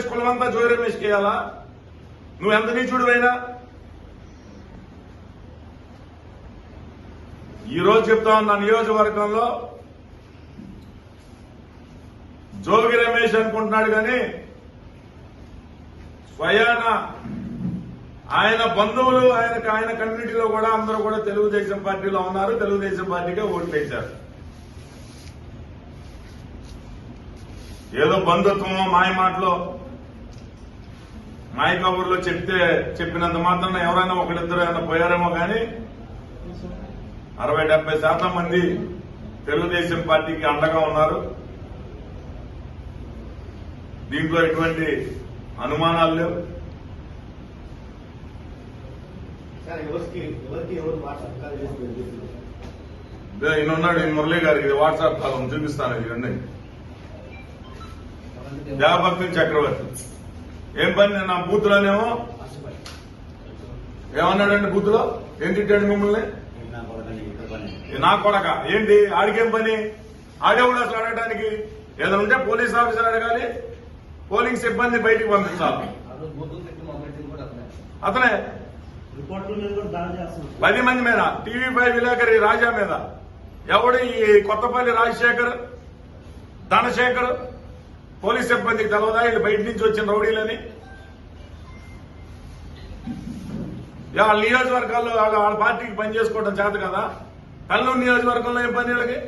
రమేష్ కులమంతా జోయి రమేష్ కేయాలా నువ్వు ఎంత నీచుడువైనా? ఈరోజు చెప్తా ఉన్న నియోజకవర్గంలో జోగి రమేష్ అనుకుంటున్నాడు కానీ స్వయాన ఆయన బంధువులు ఆయన ఆయన కమ్యూనిటీలో కూడా అందరూ కూడా తెలుగుదేశం పార్టీలో ఉన్నారు తెలుగుదేశం పార్టీకే ఓట్లు వేశారు. ఏదో బంధుత్వమో మాయ మాటలో మాయ కబుర్లో చెప్తే చెప్పినంత మాత్రం ఎవరైనా ఒకరిద్దరు ఏమైనా పోయారేమో కానీ అరవై డెబ్బై శాతం మంది తెలుగుదేశం పార్టీకి అండగా ఉన్నారు. దీంట్లో ఎటువంటి అనుమానాలు లేవు. సార్ ఎవరికి ఎవరికి ఎవరు వాట్సాప్ చేస్తుంది ఇదే ఈయన ఉన్నాడు ఈ మురళీ గారికి ఇది వాట్సాప్ కాలం చూపిస్తాను ఇవన్నీ. దేవభక్తి చక్రవర్తి. ఏం పని నా నా బూత్లోనేమో? ఏమన్నాడండి బూత్లో? ఏం తిట్టాడు మిమ్మల్ని? నా కొడక. ఏంటి? ఆడికేం పని? ఆడేవాడు అసలు అడగడానికి ఏదైనా ఉంటే పోలీస్ ఆఫీసర్ అడగాలి. పోలింగ్ సిబ్బంది బయటికి పంపించాలి. అతనే. పది మంది మీద. టీవీ ఫైవ్ విలేకరి రాజా మీద. ఎవడు ఈ కొత్తపల్లి రాజశేఖర్? ధనశేఖర్? పోలీస్ సిబ్బందికి తెలవదా? వీళ్ళు బయట నుంచి వచ్చిన రౌడీలని? ఇక వాళ్ళ నియోజకవర్గాల్లో వాళ్ళ వాళ్ళ పార్టీకి పని చేసుకోవడం చేత కదా? కల్లూరు నియోజకవర్గంలో ఏం పని వీళ్ళకి?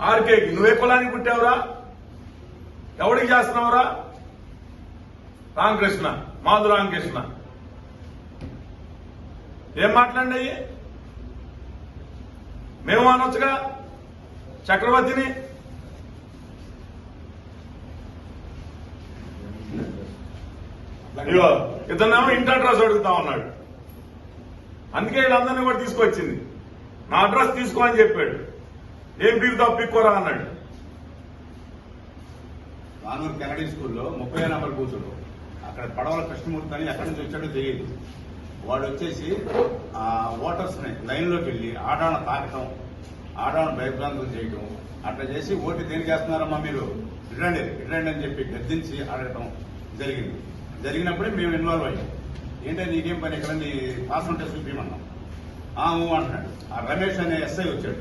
ఆర్కేకి. నువ్వే కులానికి పుట్టావురా? ఎవడికి చేస్తున్నావురా? రామకృష్ణ. మాధు రామకృష్ణ. ఏం మాట్లాడండి మేము అనొచ్చుగా? చక్రవర్తిని? ఇగో ఇతనేమో ఇంటర్ అడ్రస్ అడుగుతా ఉన్నాడు. అందుకే వీళ్ళందరినీ కూడా తీసుకొచ్చింది. నా అడ్రస్ తీసుకో అని చెప్పాడు. ఏం పీకుతావు పిక్కోరా అన్నాడు. రానూరు కెనడీ స్కూల్లో ముప్పై నెంబర్ కూతురు అక్కడ పడవల కృష్ణమూర్తి అని ఎక్కడి నుంచి వచ్చాడో తెలియదు. వాడు వచ్చేసి ఆ ఓటర్స్ని లైన్లోకి వెళ్ళి ఆడాన తాకటం ఆడాన భయభ్రాంతులు చేయటం అట్లా చేసి ఓటు దేనికి వేస్తున్నారమ్మా మీరు? ఇట్రండి ఇట్రండి అని చెప్పి గద్దించి ఆడటం జరిగింది. జరిగినప్పుడే మేము ఇన్వాల్వ్ అయ్యాం. ఏంటంటే నీకేం పని? ఇక్కడ నీ పాస్ ఉంటే చూపించమన్నాం ఆ అంటున్నాడు. ఆ రమేష్ అనే ఎస్ఐ వచ్చాడు.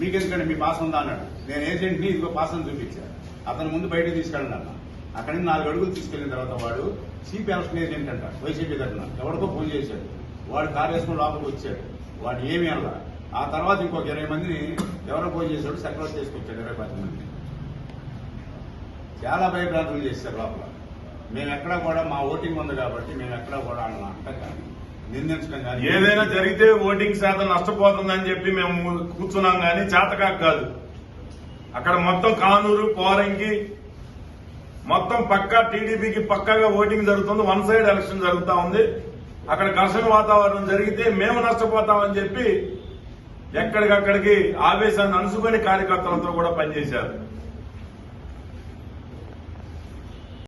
మీకెందుకండి? మీ పాస్ ఉందా? అన్నాడు. నేను ఏజెంట్ని ఇదిగో పాస్ అని చూపించాను అతను ముందు బయటకు తీసుకెళ్ళండి అన్న అక్కడి నుంచి నాలుగు అడుగులు తీసుకెళ్ళిన తర్వాత వాడు చీఫ్ ఎలక్షన్ ఏజెంట్ అంట వైసీపీ తరఫున. ఎవరికో ఫోన్ చేశాడు. వాడు కారు వేసుకుని లోపలికి వచ్చాడు. వాడు ఏమి అలా ఆ తర్వాత ఇంకొక ఇరవై మందిని ఎవరో ఫోన్ చేశాడు చక్రవర్తి చేసుకొచ్చాడు ఇరవై పది మంది చాలా భయభ్రాంతులు చేశారు లోపల. మేము ఎక్కడ కూడా మా ఓటింగ్ ఉంది కాబట్టి మేము ఎక్కడా కూడా వాళ్ళని అంటాం కానీ నిందించడం కానీ ఏదైనా జరిగితే ఓటింగ్ శాతం నష్టపోతుందని చెప్పి మేము కూర్చున్నాం కానీ చేతకాక కాదు. అక్కడ మొత్తం కానూరు పోరంకి మొత్తం పక్కా టీడీపీకి పక్కాగా ఓటింగ్ జరుగుతుంది. వన్ సైడ్ ఎలక్షన్ జరుగుతా ఉంది. అక్కడ ఘర్షణ వాతావరణం జరిగితే మేము నష్టపోతామని చెప్పి ఎక్కడికక్కడికి ఆవేశాన్ని అనుసుకొని కార్యకర్తలతో కూడా పనిచేశారు.